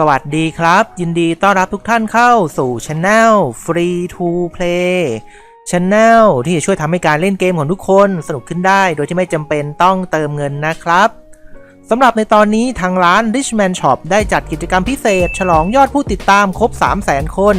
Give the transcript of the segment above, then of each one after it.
สวัสดีครับ ยินดีต้อนรับทุกท่านเข้าสู่ช anel Free to Play ช anel ที่จะช่วยทำให้การเล่นเกมของทุกคนสนุกขึ้นได้โดยที่ไม่จำเป็นต้องเติมเงินนะครับสำหรับในตอนนี้ทางร้าน Richman Shop ได้จัดกิจกรรมพิเศษ ฉลองยอดผู้ติดตามครบ 300,000 คน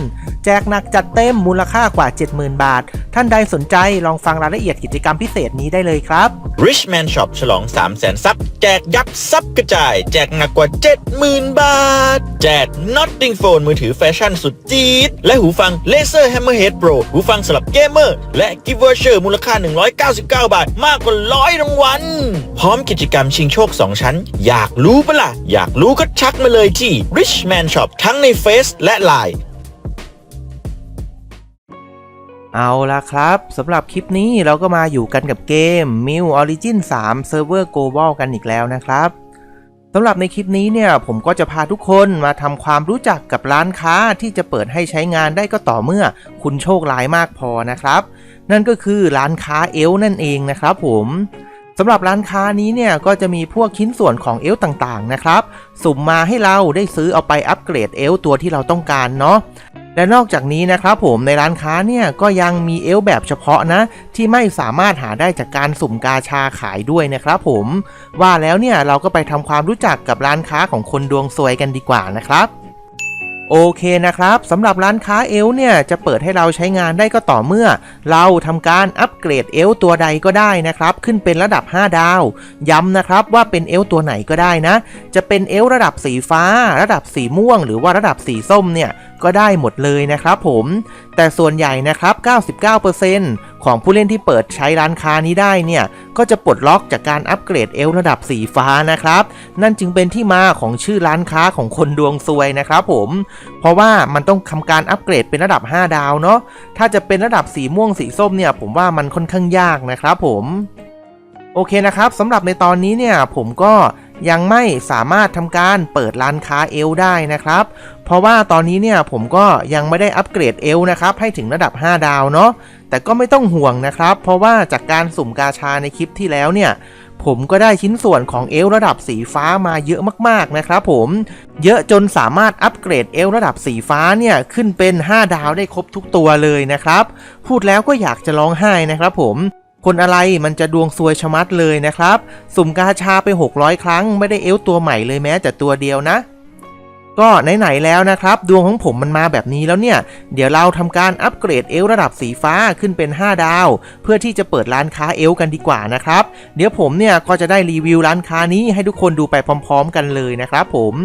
แจกหนักจัดเต็มมูลค่ากว่า 70,000 บาท ท่านใดสนใจลองฟังรายละเอียดกิจกรรมพิเศษนี้ได้เลยครับ Richman Shop ฉลอง 3 0 0แสนซับแจกยับซับกระจาย แจกหนักกว่า 70,000 บาท แจก Notting Phone มือถือแฟชั่นสุดจี๊ด และหูฟัง Laser Hammerhead Pro หูฟังสำหรับเกมเมอร์ และ Gift Voucher มูลค่า 199 บาท มากกว่าร้อยรางวัลพร้อมกิจกรรมชิงโชค 2 ชั้น อยากรู้ปะล่ะ อยากรู้ก็ชักมาเลยที่ Richman Shop ทั้งใน Face และ Line เอาละครับสำหรับคลิปนี้เราก็มาอยู่กันกับเกม m i l Origin 3 Server Global กันอีกแล้วนะครับสำหรับในคลิปนี้เนี่ยผมก็จะพาทุกคนมาทำความรู้จักกับร้านค้าที่จะเปิดให้ใช้งานได้ก็ต่อเมื่อคุณโชคร้ายมากพอนะครับ นั่นก็คือร้านค้าเอลนั่นเองนะครับผม สำหรับร้านค้านี้เนี่ยก็จะมีพวกชิ้นส่วนของเอลต่างๆนะครับ สุ่มมาให้เราได้ซื้อเอาไปอัปเกรดเอลตัวที่เราต้องการเนาะและนอกจากนี้นะครับผมในร้านค้าเนี่ยก็ยังมีเอลแบบเฉพาะนะ ที่ไม่สามารถหาได้จากการสุ่มกาชาขายด้วยนะครับผมว่าแล้วเนี่ยเราก็ไปทำความรู้จักกับร้านค้าของคนดวงซวยกันดีกว่านะครับ โอเคนะครับสำหรับร้านค้าเอลเนี่ยจะเปิดให้เราใช้งานได้ก็ต่อเมื่อ เราทำการอัปเกรดเอลตัวใดก็ได้นะครับ ขึ้นเป็นระดับ 5 ดาว ย้ำนะครับว่าเป็นเอลตัวไหนก็ได้นะ จะเป็นเอลระดับสีฟ้า ระดับสีม่วง หรือว่าระดับสีส้มเนี่ย ก็ได้หมดเลยนะครับผม แต่ส่วนใหญ่นะครับ 99%ของผู้เล่นที่เปิดใช้ร้านค้านี้ได้เนี่ย ก็จะปลดล็อกจากการอัปเกรดเอลระดับสีฟ้านะครับ นั่นจึงเป็นที่มาของชื่อร้านค้าของคนดวงซวยนะครับผม เพราะว่ามันต้องทำการอัปเกรดเป็นระดับ 5 ดาวเนาะ ถ้าจะเป็นระดับสีม่วงสีส้มเนี่ย ผมว่ามันค่อนข้างยากนะครับผม โอเคนะครับสำหรับในตอนนี้เนี่ยผมก็ ยังไม่สามารถทำการเปิดร้านค้าเอลได้นะครับ เพราะว่าตอนนี้เนี่ยผมก็ยังไม่ได้อัปเกรดเอลนะครับให้ถึงระดับ 5 ดาวเนาะแต่ก็ไม่ต้องห่วงนะครับ เพราะว่าจากการสุ่มกาชาในคลิปที่แล้วเนี่ยผมก็ได้ชิ้นส่วนของเอลระดับสีฟ้ามาเยอะมากๆนะครับผมเยอะจนสามารถอัปเกรดเอลระดับสีฟ้าเนี่ยขึ้นเป็น 5 ดาวได้ครบทุกตัวเลยนะครับ พูดแล้วก็อยากจะร้องไห้นะครับผม คนอะไรมันจะดวงซวยชะมัดเลยนะครับ สุ่มกาชาไป 600 ครั้งไม่ได้เอลตัวใหม่เลยแม้แต่ตัวเดียวนะ ก็ไหนๆแล้วนะครับ ดวงของผมมันมาแบบนี้แล้วเนี่ย เดี๋ยวเราทำการอัปเกรดเอลระดับสีฟ้าขึ้นเป็น 5 ดาว เพื่อที่จะเปิดร้านค้าเอลกันดีกว่านะครับ เดี๋ยวผมเนี่ยก็จะได้รีวิวร้านค้านี้ให้ทุกคนดูไปพร้อม ๆ กันเลยนะครับ ผม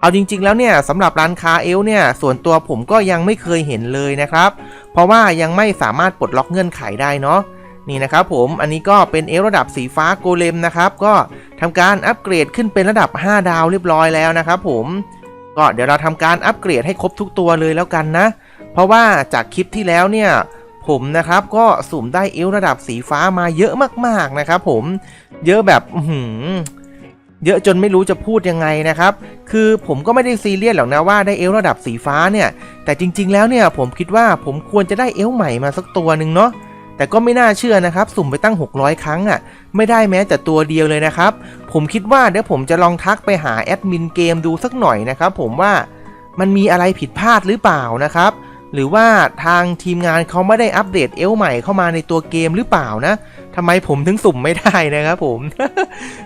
เอาจริง ๆ แล้วเนี่ยสำหรับร้านค้าเอลเนี่ยส่วนตัวผมก็ยังไม่เคยเห็นเลยนะครับ เพราะว่ายังไม่สามารถปลดล็อกเงื่อนไขได้เนาะ นี่นะครับผมอันนี้ก็เป็นเอลระดับสีฟ้าโกเลมนะครับ ก็ทำการอัปเกรดขึ้นเป็นระดับ 5 ดาวเรียบร้อยแล้วนะครับผมก็เดี๋ยวเราทำการอัปเกรดให้ครบทุกตัวเลยแล้วกันนะ เพราะว่าจากคลิปที่แล้วเนี่ยผมนะครับก็สุ่มได้เอลระดับสีฟ้ามาเยอะมากๆนะครับผมเยอะแบบหืเยอะจนไม่รู้จะพูดยังไงนะครับ คือผมก็ไม่ได้ซีเรียสหรอกนะว่าได้เอลระดับสีฟ้าเนี่ย แต่จริง ๆ แล้วเนี่ยผมคิดว่าผมควรจะได้เอลใหม่มาสักตัวหนึ่งเนาะ แต่ก็ไม่น่าเชื่อนะครับ สุ่มไปตั้ง 600 ครั้งอะ่ะ ไม่ได้แม้แต่ตัวเดียวเลยนะครับ ผมคิดว่าเดี๋ยวผมจะลองทักไปหาแอดมินเกมดูสักหน่อยนะครับ ผมว่ามันมีอะไรผิดพลาดหรือเปล่านะครับ หรือว่าทางทีมงานเขาไม่ได้อัปเดตเอลใหม่เข้ามาในตัวเกมหรือเปล่านะ ทำไมผมถึงสุ่มไม่ได้นะครับผม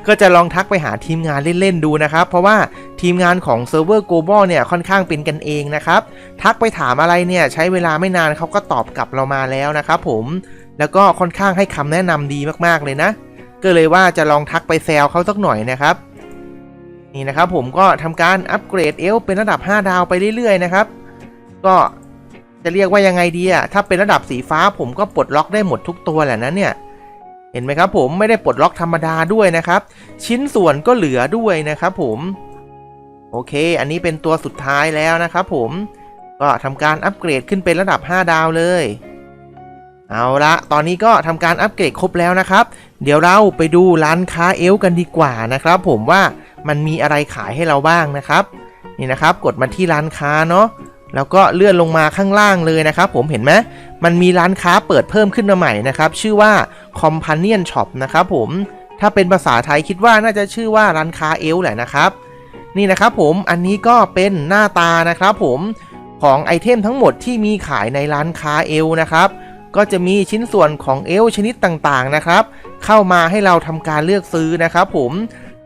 ก็จะลองทักไปหาทีมงานเล่นๆดูนะครับ เพราะว่าทีมงานของเซิร์ฟเวอร์ global เนี่ยค่อนข้างเป็นกันเองนะครับ ทักไปถามอะไรเนี่ยใช้เวลาไม่นานเขาก็ตอบกลับเรามาแล้วนะครับผม แล้วก็ค่อนข้างให้คำแนะนำดีมากๆเลยนะ ก็เลยว่าจะลองทักไปแซวเขาสักหน่อยนะครับ นี่นะครับผมก็ทำการอัปเกรดเอลเป็นระดับ 5 ดาวไปเรื่อยๆนะครับ ก็จะเรียกว่ายังไงดีอะถ้าเป็นระดับสีฟ้าผมก็ปลดล็อกได้หมดทุกตัวแหละนะเนี่ย เห็นไหมครับผมไม่ได้ปลดล็อกธรรมดาด้วยนะครับ ชิ้นส่วนก็เหลือด้วยนะครับผมโอเค อันนี้เป็นตัวสุดท้ายแล้วนะครับผมก็ทำการอัปเกรดขึ้นเป็นระดับ 5 ดาวเลย เอาละตอนนี้ก็ทำการอัปเกรดครบแล้วนะครับ เดี๋ยวเราไปดูร้านค้าเอลกันดีกว่านะครับ ผมว่ามันมีอะไรขายให้เราบ้างนะครับ นี่นะครับ กดมาที่ร้านค้าเนาะแล้วก็เลื่อนลงมาข้างล่างเลยนะครับ ผมเห็นไหมมันมีร้านค้าเปิดเพิ่มขึ้นมาใหม่นะครับ ชื่อว่า Companion Shop นะครับผม ถ้าเป็นภาษาไทยคิดว่าน่าจะชื่อว่าร้านค้าเอลแหละนะครับ นี่นะครับผม อันนี้ก็เป็นหน้าตานะครับผมของไอเทมทั้งหมดที่มีขายในร้านค้าเอลนะครับ ก็จะมีชิ้นส่วนของเอลชนิดต่างๆนะครับ เข้ามาให้เราทำการเลือกซื้อนะครับผม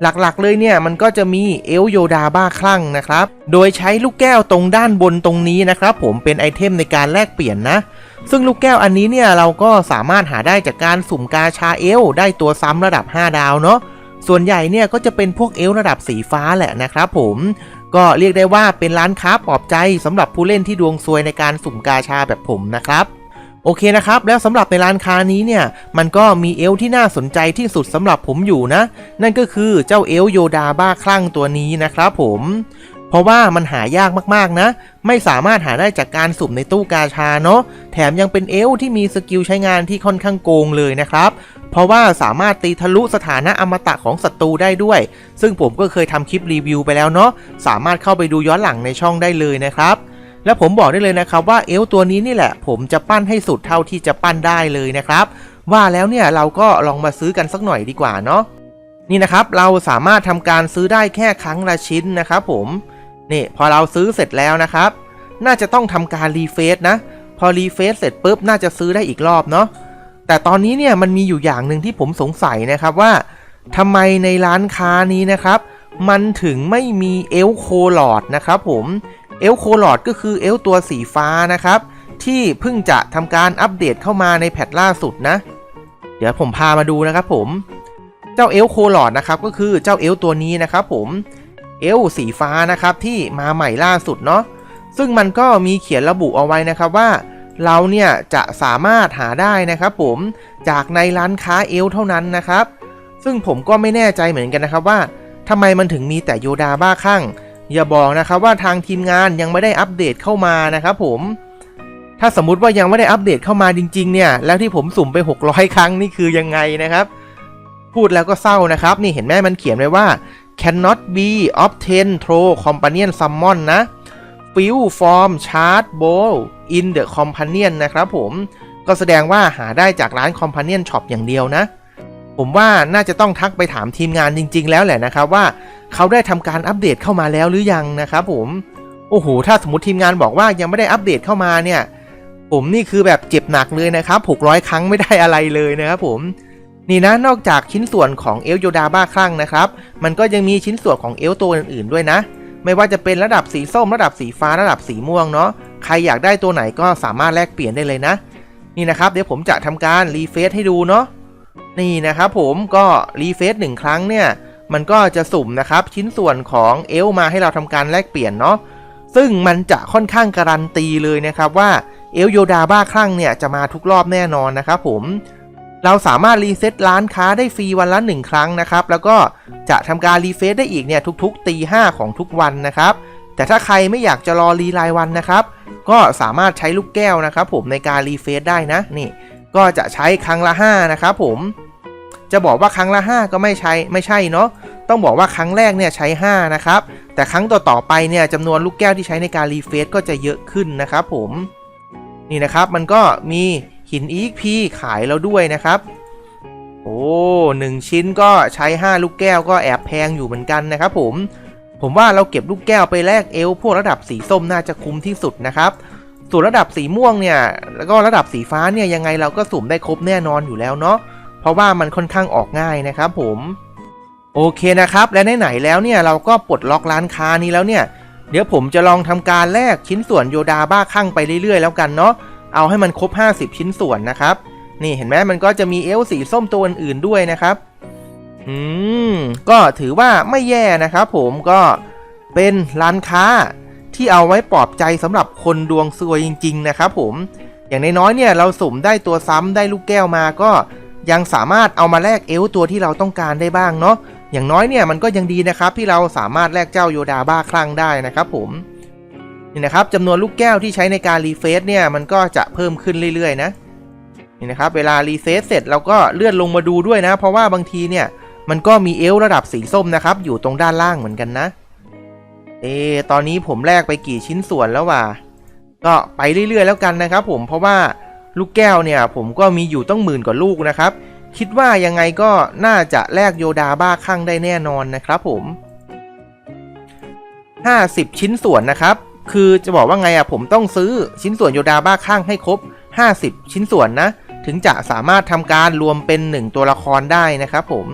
หลักๆ เลยเนี่ยมันก็จะมีเอลโยดาบ้าคลั่งนะครับ โดยใช้ลูกแก้วตรงด้านบนตรงนี้นะครับ ผมเป็นไอเทมในการแลกเปลี่ยนนะ ซึ่งลูกแก้วอันนี้เนี่ยเราก็สามารถหาได้จากการสุ่มกาชาเอล ได้ตัวซ้ำระดับ 5 ดาวเนาะส่วนใหญ่เนี่ยก็จะเป็นพวกเอลระดับสีฟ้าแหละนะครับผมก็เรียกได้ว่าเป็นร้านค้าปลอบใจสำหรับผู้เล่นที่ดวงซวยในการสุ่มกาชาแบบผมนะครับโอเคนะครับ แล้วสำหรับในร้านค้านี้เนี่ย มันก็มีเอลที่น่าสนใจที่สุดสำหรับผมอยู่นะ นั่นก็คือเจ้าเอลโยดาบ้าคลั่งตัวนี้นะครับผม เพราะว่ามันหายากมากๆนะ ไม่สามารถหาได้จากการสุ่มในตู้กาชาเนาะ แถมยังเป็นเอลที่มีสกิลใช้งานที่ค่อนข้างโกงเลยนะครับ เพราะว่าสามารถตีทะลุสถานะอมตะของศัตรูได้ด้วย ซึ่งผมก็เคยทำคลิปรีวิวไปแล้วเนาะ สามารถเข้าไปดูย้อนหลังในช่องได้เลยนะครับและผมบอกได้เลยนะครับว่าเอลตัวนี้นี่แหละ ผมจะปั้นให้สุดเท่าที่จะปั้นได้เลยนะครับ ว่าแล้วเนี่ยเราก็ลองมาซื้อกันสักหน่อยดีกว่าเนาะนี่นะครับเราสามารถทำการซื้อได้แค่ครั้งละชิ้นนะครับผม นี่พอเราซื้อเสร็จแล้วนะครับ น่าจะต้องทำการรีเฟซนะ พอรีเฟซเสร็จปุ๊บน่าจะซื้อได้อีกรอบเนาะแต่ตอนนี้เนี่ยมันมีอยู่อย่างหนึ่งที่ผมสงสัยนะครับว่าทำไมในร้านค้านี้นะครับ มันถึงไม่มีเอลโคลอดนะครับผมเอลโคลอดก็คือเอลตัวสีฟ้านะครับ ที่เพิ่งจะทำการอัปเดตเข้ามาในแพทล่าสุดนะ เดี๋ยวผมพามาดูนะครับผม เจ้าเอลโคลอดนะครับก็คือเจ้าเอลตัวนี้นะครับผม เอลสีฟ้านะครับที่มาใหม่ล่าสุดเนาะซึ่งมันก็มีเขียนระบุเอาไว้นะครับว่า เราเนี่ยจะสามารถหาได้นะครับผมจากในร้านค้าเอลเท่านั้นนะครับ ซึ่งผมก็ไม่แน่ใจเหมือนกันนะครับว่าทำไมมันถึงมีแต่โยดาบ้าข้างอย่าบอกนะครับว่าทางทีมงานยังไม่ได้อัปเดตเข้ามานะครับผมถ้าสมมุติว่ายังไม่ได้อัปเดตเข้ามาจริง ๆ เนี่ย แล้วที่ผมสุ่มไป 600 ครั้งนี่คือยังไงนะครับ พูดแล้วก็เศร้านะครับ นี่เห็นไหมมันเขียนไว้ว่า cannot be obtained through companion summon นะ fill form chart bowl in the companion นะครับผมก็แสดงว่าหาได้จากร้าน companion shop อย่างเดียวนะ ผมว่าน่าจะต้องทักไปถามทีมงานจริง ๆ แล้วแหละนะครับว่าเขาได้ทำการอัปเดตเข้ามาแล้วหรือยังนะครับผม โอ้โห ถ้าสมมติทีมงานบอกว่ายังไม่ได้อัปเดตเข้ามาเนี่ย ผมนี่คือแบบเจ็บหนักเลยนะครับ 600 ครั้งไม่ได้อะไรเลยนะครับผม นี่นะนอกจากชิ้นส่วนของเอลโยดาบ้าคลั่งนะครับ มันก็ยังมีชิ้นส่วนของเอลตัวอื่นๆด้วยนะ ไม่ว่าจะเป็นระดับสีส้ม ระดับสีฟ้าระดับสีม่วงเนาะใครอยากได้ตัวไหนก็สามารถแลกเปลี่ยนได้เลยนะ นี่นะครับเดี๋ยวผมจะทำการรีเฟซให้ดูเนาะนี่นะครับผมก็รีเฟซหนึ่งครั้งเนี่ยมันก็จะสุ่มนะครับชิ้นส่วนของเอลมาให้เราทำการแลกเปลี่ยนเนาะซึ่งมันจะค่อนข้างการันตีเลยนะครับว่าเอลโยดาบ้าคลั่งเนี่ยจะมาทุกรอบแน่นอนนะครับผม เราสามารถรีเซ็ตร้านค้าได้ฟรีวันละ 1 ครั้งนะครับ แล้วก็จะทำการรีเฟซได้อีกเนี่ยทุกๆตีห้าของทุกวันนะครับ แต่ถ้าใครไม่อยากจะรอรีรายวันนะครับ ก็สามารถใช้ลูกแก้วนะครับ ผมในการรีเฟซได้นะนี่ ก็จะใช้ครั้งละ5นะครับผมจะบอกว่าครั้งละ 5 ก็ไม่ใช่ไม่ใช่เนาะต้องบอกว่าครั้งแรกเนี่ยใช้ 5 นะครับ แต่ครั้งต่อๆไปเนี่ยจำนวนลูกแก้วที่ใช้ในการรีเฟซก็จะเยอะขึ้นนะครับผมนี่นะครับมันก็มี หิน EXP ขายแล้วด้วยนะครับ โอ้หนึ่งชิ้นก็ใช้ 5 ลูกแก้วก็แอบแพงอยู่เหมือนกันนะครับผม ผมว่าเราเก็บลูกแก้วไปแลกเอลพวกระดับสีส้มน่าจะคุ้มที่สุดนะครับส่วนระดับสีม่วงเนี่ยแล้วก็ระดับสีฟ้าเนี่ยยังไงเราก็สุ่มได้ครบแน่นอนอยู่แล้วเนาะเพราะว่ามันค่อนข้างออกง่ายนะครับผม โอเคนะครับ และไหนๆแล้วเนี่ยเราก็ปลดล็อกร้านค้านี้แล้วเนี่ย เดี๋ยวผมจะลองทำการแลกชิ้นส่วนโยดาบ้าข้างไปเรื่อยๆ แล้วกันเนาะ เอาให้มันครบ 50 ชิ้นส่วนนะครับ นี่เห็นไหมมันก็จะมีเอลสีส้มตัวอื่นๆด้วยนะครับ อืม ก็ถือว่าไม่แย่นะครับผมก็เป็นร้านค้าที่เอาไว้ปลอบใจสำหรับคนดวงซวยจริง ๆ นะครับผม อย่างน้อยๆเนี่ยเราสุ่มได้ตัวซ้ำได้ลูกแก้วมาก็ยังสามารถเอามาแลกเอลตัวที่เราต้องการได้บ้างเนาะอย่างน้อยเนี่ยมันก็ยังดีนะครับที่เราสามารถแลกเจ้าโยดาบ้าคลั่งได้นะครับผม นี่นะครับจำนวนลูกแก้วที่ใช้ในการรีเฟซเนี่ยมันก็จะเพิ่มขึ้นเรื่อยๆนะนี่นะครับเวลารีเฟซเสร็จเราก็เลื่อนลงมาดูด้วยนะ เพราะว่าบางทีเนี่ยมันก็มีเอลระดับสีส้มนะครับ อยู่ตรงด้านล่างเหมือนกันนะ เออตอนนี้ผมแลกไปกี่ชิ้นส่วนแล้ววะก็ไปเรื่อยๆแล้วกันนะครับ ผมเพราะว่าลูกแก้วเนี่ย ผมก็มีอยู่ต้องหมื่นกว่าลูกนะครับ คิดว่ายังไงก็น่าจะแลกโยดาบ้าข้างได้แน่นอนนะครับผม 50 ชิ้นส่วนนะครับ คือจะบอกว่าไงอะผมต้องซื้อชิ้นส่วนโยดาบ้าข้างให้ครบ 50 ชิ้นส่วนนะ ถึงจะสามารถทำการรวมเป็น 1 ตัวละครได้นะครับผม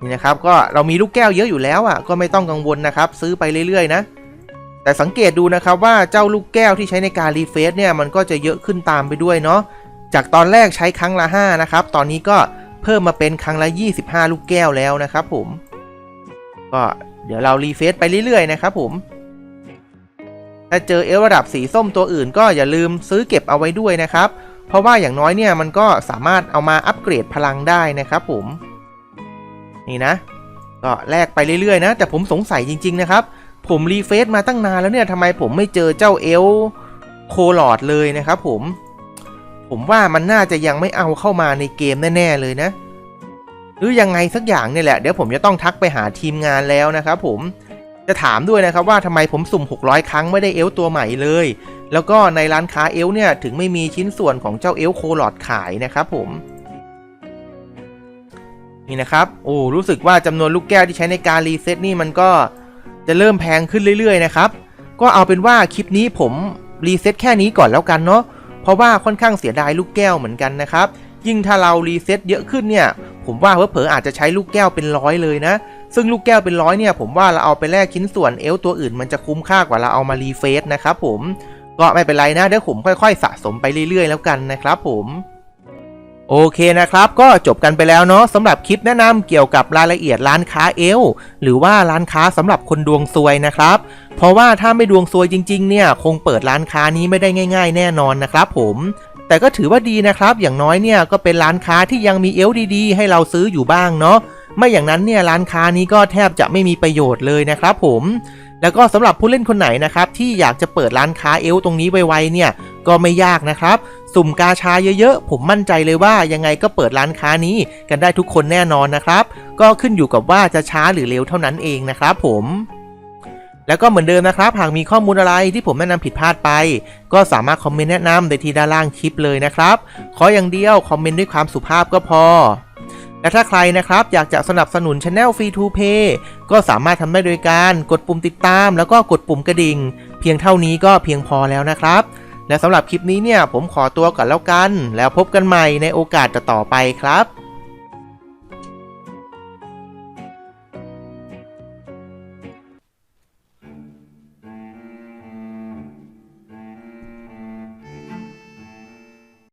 นี่นะครับก็เรามีลูกแก้วเยอะอยู่แล้วอะก็ไม่ต้องกังวลนะครับ ซื้อไปเรื่อยๆนะ แต่สังเกตดูนะครับว่าเจ้าลูกแก้วที่ใช้ในการรีเฟซเนี่ยมันก็จะเยอะขึ้นตามไปด้วยเนาะ จากตอนแรกใช้ครั้งละ 5 นะครับ ตอนนี้ก็เพิ่มมาเป็นครั้งละ 25 ลูกแก้วแล้วนะครับผม ก็เดี๋ยวเรารีเฟซไปเรื่อยๆนะครับผม ถ้าเจอเอลระดับสีส้มตัวอื่น ก็อย่าลืมซื้อเก็บเอาไว้ด้วยนะครับ เพราะว่าอย่างน้อยเนี่ยมันก็สามารถเอามาอัปเกรดพลังได้นะครับผม นี่นะ ก็แลกไปเรื่อยๆนะ แต่ผมสงสัยจริง ๆ นะครับ ผมรีเฟซมาตั้งนานแล้วเนี่ยทำไมผมไม่เจอเจ้าเอลโคลอดเลยนะครับผม ผมว่ามันน่าจะยังไม่เอาเข้ามาในเกมแน่ ๆ เลยนะ หรือยังไงสักอย่างเนี่ยแหละ เดี๋ยวผมจะต้องทักไปหาทีมงานแล้วนะครับผม จะถามด้วยนะครับว่าทำไมผมสุ่ม 600 ครั้งไม่ได้เอลตัวใหม่เลย แล้วก็ในร้านค้าเอลเนี่ยถึงไม่มีชิ้นส่วนของเจ้าเอลโคลอดขายนะครับผมนี่นะครับโอ้รู้สึกว่าจำนวนลูกแก้วที่ใช้ในการรีเซ็ตนี่มันก็จะเริ่มแพงขึ้นเรื่อยๆนะครับก็เอาเป็นว่าคลิปนี้ผมรีเซ็ตแค่นี้ก่อนแล้วกันเนาะเพราะว่าค่อนข้างเสียดายลูกแก้วเหมือนกันนะครับยิ่งถ้าเรารีเซ็ตเยอะขึ้นเนี่ยผมว่าเผลอๆอาจจะใช้ลูกแก้วเป็นร้อยเลยนะ ซึ่งลูกแก้วเป็นร้อยเนี่ยผมว่าเราเอาไปแลกชิ้นส่วนเอลตัวอื่นมันจะคุ้มค่ากว่าเราเอามารีเฟซนะครับผมก็ไม่เป็นไรนะเดี๋ยวผมค่อยๆ สะสมไปเรื่อยๆ แล้วกันนะครับผมโอเคนะครับ ก็จบกันไปแล้วเนาะสำหรับคลิปแนะนำเกี่ยวกับรายละเอียดร้านค้าเอลหรือว่าร้านค้าสำหรับคนดวงซวยนะครับ เพราะว่าถ้าไม่ดวงซวยจริงๆ เนี่ยคงเปิดร้านค้านี้ไม่ได้ง่าย ๆ แน่นอนนะครับผมแต่ก็ถือว่าดีนะครับ อย่างน้อยเนี่ยก็เป็นร้านค้าที่ยังมีเอลดีๆ ให้เราซื้ออยู่บ้างเนาะ ไม่อย่างนั้นเนี่ยร้านค้านี้ก็แทบจะไม่มีประโยชน์เลยนะครับผมแล้วก็สำหรับผู้เล่นคนไหนนะครับที่อยากจะเปิดร้านค้าเอลตรงนี้ไวๆเนี่ยก็ไม่ยากนะครับ สุ่มกาชาเยอะๆ ผมมั่นใจเลยว่ายังไงก็เปิดร้านค้านี้กันได้ทุกคนแน่นอนนะครับ ก็ขึ้นอยู่กับว่าจะช้าหรือเร็วเท่านั้นเองนะครับผมแล้วก็เหมือนเดิมนะครับ หากมีข้อมูลอะไรที่ผมแนะนำผิดพลาดไป ก็สามารถคอมเมนต์แนะนำในที่ด้านล่างคลิปเลยนะครับ ขออย่างเดียวคอมเมนต์ด้วยความสุภาพก็พอ และถ้าใครนะครับอยากจะสนับสนุนช anel Free to Pay ก็สามารถทำได้โดยการกดปุ่มติดตาม แล้วก็กดปุ่มกระดิ่ง เพียงเท่านี้ก็เพียงพอแล้วนะครับ และสำหรับคลิปนี้เนี่ยผมขอตัวก่อนแล้วกัน แล้วพบกันใหม่ในโอกาสต่อไปครับ